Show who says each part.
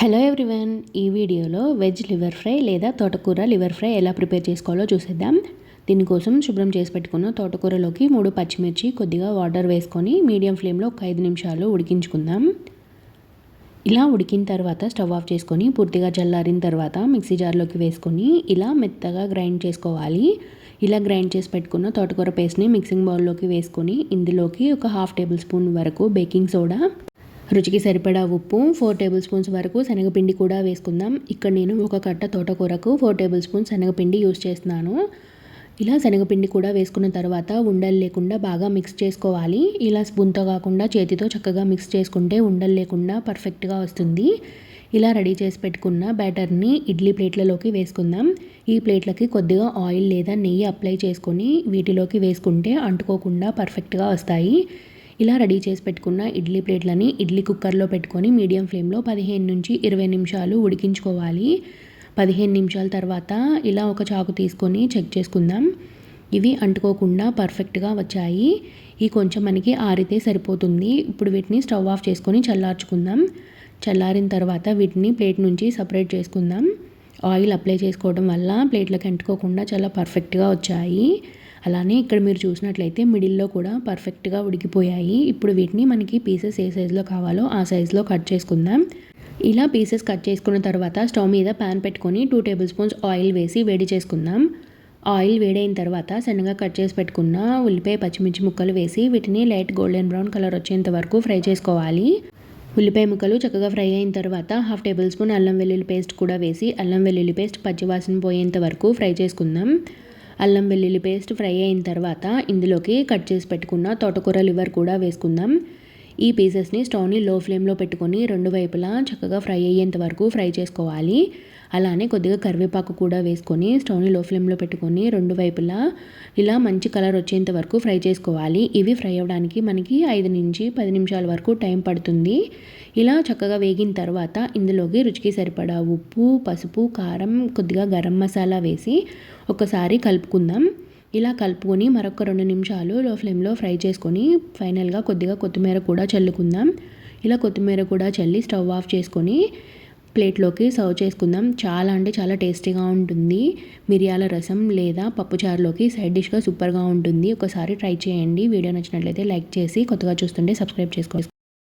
Speaker 1: Hello everyone ఈ వీడియోలో veg liver fry లేదా తోటకూర లివర్ ఫ్రై ఎలా ప్రిపేర్ చేసుకోవాలో చూసేద్దాం. దీనికోసం శుభ్రం చేసి పెట్టుకున్న తోటకూరలోకి మూడు పచ్చిమిర్చి కొద్దిగా వాటర్ వేసుకొని మీడియం ఫ్లేమ్లో ఒక ఐదు నిమిషాలు ఉడికించుకుందాం. ఇలా ఉడికిన తర్వాత స్టవ్ ఆఫ్ చేసుకొని పూర్తిగా చల్లారిన తర్వాత మిక్సీ జార్లోకి వేసుకొని ఇలా మెత్తగా గ్రైండ్ చేసుకోవాలి. ఇలా గ్రైండ్ చేసి పెట్టుకున్న తోటకూర పేస్ట్ని మిక్సింగ్ బౌల్లోకి వేసుకొని ఇందులోకి ఒక హాఫ్ టేబుల్ స్పూన్ వరకు బేకింగ్ సోడా రుచికి సరిపడా ఉప్పు ఫోర్ టేబుల్ స్పూన్స్ వరకు శనగపిండి కూడా వేసుకుందాం. ఇక్కడ నేను ఒక కట్ట తోటకూరకు ఫోర్ టేబుల్ స్పూన్స్ శనగపిండి యూస్ చేస్తున్నాను. ఇలా శనగపిండి కూడా వేసుకున్న తర్వాత ఉండలు లేకుండా బాగా మిక్స్ చేసుకోవాలి. ఇలా స్పూన్తో కాకుండా చేతితో చక్కగా మిక్స్ చేసుకుంటే ఉండలు లేకుండా పర్ఫెక్ట్గా వస్తుంది. ఇలా రెడీ చేసి పెట్టుకున్న బ్యాటర్ని ఇడ్లీ ప్లేట్లలోకి వేసుకుందాం. ఈ ప్లేట్లకి కొద్దిగా ఆయిల్ లేదా నెయ్యి అప్లై చేసుకొని వీటిలోకి వేసుకుంటే అంటుకోకుండా పర్ఫెక్ట్గా వస్తాయి. ఇలా రెడీ చేసి పెట్టుకున్న ఇడ్లీ ప్లేట్లని ఇడ్లీ కుక్కర్లో పెట్టుకొని మీడియం ఫ్లేమ్లో పదిహేను నుంచి ఇరవై నిమిషాలు ఉడికించుకోవాలి. పదిహేను నిమిషాల తర్వాత ఇలా ఒక చాకు తీసుకొని చెక్ చేసుకుందాం. ఇవి అంటుకోకుండా పర్ఫెక్ట్గా వచ్చాయి. ఈ కొంచెం మనకి ఆరితే సరిపోతుంది. ఇప్పుడు వీటిని స్టవ్ ఆఫ్ చేసుకొని చల్లార్చుకుందాం. చల్లారిన తర్వాత వీటిని ప్లేట్ నుంచి సపరేట్ చేసుకుందాం. ఆయిల్ అప్లై చేసుకోవడం వల్ల ప్లేట్లకు అంటుకోకుండా చాలా పర్ఫెక్ట్గా వచ్చాయి. అలానే ఇక్కడ మీరు చూసినట్లయితే మిడిల్లో కూడా పర్ఫెక్ట్గా ఉడికిపోయాయి. ఇప్పుడు వీటిని మనకి పీసెస్ ఏ సైజులో కావాలో ఆ సైజులో కట్ చేసుకుందాం. ఇలా పీసెస్ కట్ చేసుకున్న తర్వాత స్టవ్ మీద ప్యాన్ పెట్టుకొని టూ టేబుల్ స్పూన్స్ ఆయిల్ వేసి వేడి చేసుకుందాం. ఆయిల్ వేడైన తర్వాత సన్నగా కట్ చేసి పెట్టుకున్న ఉల్లిపాయ పచ్చిమిర్చి ముక్కలు వేసి వీటిని లైట్ గోల్డెన్ బ్రౌన్ కలర్ వచ్చేంత వరకు ఫ్రై చేసుకోవాలి. ఉల్లిపాయ ముక్కలు చక్కగా ఫ్రై అయిన తర్వాత హాఫ్ టేబుల్ స్పూన్ అల్లం వెల్లుల్లి పేస్ట్ కూడా వేసి అల్లం వెల్లుల్లి పేస్ట్ పచ్చివాసన పోయేంత వరకు ఫ్రై చేసుకుందాం. అల్లం వెల్లుల్లి పేస్ట్ ఫ్రై అయిన తర్వాత ఇందులోకి కట్ చేసి పెట్టుకున్న తోటకూర లివర్ కూడా వేసుకుందాం. ఈ పీసెస్ని స్టవ్ని లో ఫ్లేమ్లో పెట్టుకొని రెండు వైపులా చక్కగా ఫ్రై అయ్యేంత వరకు ఫ్రై చేసుకోవాలి. అలానే కొద్దిగా కరివేపాకు కూడా వేసుకొని స్టవ్ని లో ఫ్లేమ్లో పెట్టుకొని రెండు వైపులా ఇలా మంచి కలర్ వచ్చేంత వరకు ఫ్రై చేసుకోవాలి. ఇవి ఫ్రై అవ్వడానికి మనకి ఐదు నుంచి పది నిమిషాల వరకు టైం పడుతుంది. ఇలా చక్కగా వేగిన తర్వాత ఇందులోకి రుచికి సరిపడా ఉప్పు పసుపు కారం కొద్దిగా గరం మసాలా వేసి ఒకసారి కలుపుకుందాం. ఇలా కలుపుకొని మరొక రెండు నిమిషాలు లో ఫ్లేమ్లో ఫ్రై చేసుకొని ఫైనల్గా కొద్దిగా కొత్తిమీర కూడా చల్లుకుందాం. ఇలా కొత్తిమీర కూడా చల్లి స్టవ్ ఆఫ్ చేసుకొని ప్లేట్లోకి సర్వ్ చేసుకుందాం. చాలా అంటే చాలా టేస్టీగా ఉంటుంది. మిరియాల రసం లేదా పప్పుచారులోకి సైడ్ డిష్గా సూపర్గా ఉంటుంది. ఒకసారి ట్రై చేయండి. వీడియో నచ్చినట్లయితే లైక్ చేసి కొత్తగా చూస్తుంటే సబ్స్క్రైబ్ చేసుకోవచ్చు